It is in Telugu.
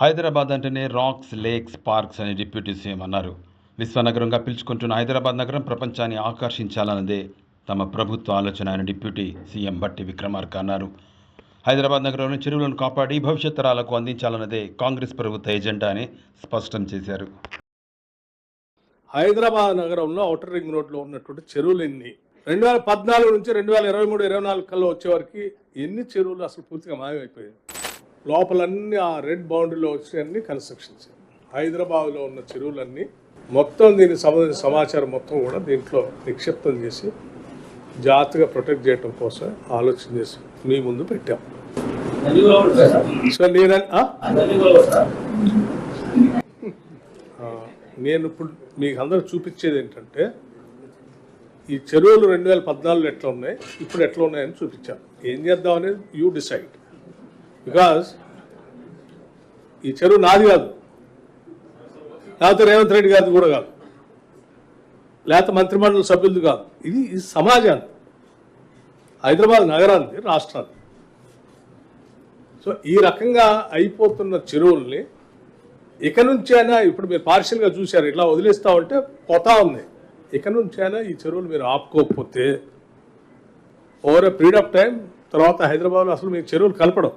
హైదరాబాద్ అంటేనే రాక్స్ లేక్స్ పార్క్స్ అని డిప్యూటీ సీఎం అన్నారు. విశ్వనగరంగా పిలుచుకుంటున్న హైదరాబాద్ నగరం ప్రపంచాన్ని ఆకర్షించాలన్నదే తమ ప్రభుత్వ ఆలోచన అని డిప్యూటీ సీఎం బట్టి విక్రమార్క అన్నారు. హైదరాబాద్ నగరంలో చెరువులను కాపాడి భవిష్యత్ తరాలకు అందించాలన్నదే కాంగ్రెస్ ప్రభుత్వ ఎజెండా అని స్పష్టం చేశారు. హైదరాబాద్ నగరంలో ఔటర్ రింగ్ రోడ్లో ఉన్నటువంటి చెరువులన్నీ? రెండు వేల పద్నాలుగు నుంచి రెండు వేల ఇరవై మూడు ఇరవై నాలుగు కల్లా వచ్చేవరకు ఎన్ని చెరువులు అసలు పూర్తిగా మాయమైపోయాయి? లోపలన్నీ ఆ రెడ్ బౌండరీలో వచ్చి చేయాలి హైదరాబాద్లో ఉన్న చెరువులన్నీ మొత్తం దీనికి సంబంధించిన సమాచారం మొత్తం కూడా దీంట్లో నిక్షిప్తం చేసి జాగ్రత్తగా ప్రొటెక్ట్ చేయడం కోసం ఆలోచన చేసి మీ ముందు పెట్టాం. సో నేను నేను ఇప్పుడు మీకు అందరూ చూపించేది ఏంటంటే ఈ చెరువులు రెండు వేల పద్నాలుగులో ఎట్లా ఉన్నాయి ఇప్పుడు ఎట్లా ఉన్నాయని చూపించాను. ఏం చేద్దాం అనేది యూ డిసైడ్. బికాస్ ఈ చెరువు నాది కాదు. లేకపోతే రేవంత్ రెడ్డి గారిది కూడా కాదు. లేకపోతే మంత్రిమండలి సభ్యులది కాదు. ఇది ఈ సమాజాన్ని హైదరాబాద్ నగరాన్ని రాష్ట్రాన్ని. సో ఈ రకంగా అయిపోతున్న చెరువుల్ని ఇక నుంచైనా ఇప్పుడు మీరు పార్షియల్గా చూశారు ఇట్లా వదిలేస్తా ఉంటే పోతా ఉంది. ఇక నుంచైనా ఈ చెరువులు మీరు ఆపుకోకపోతే over a period of time తర్వాత హైదరాబాద్లో అసలు మీకు చెరువులు కలపడం.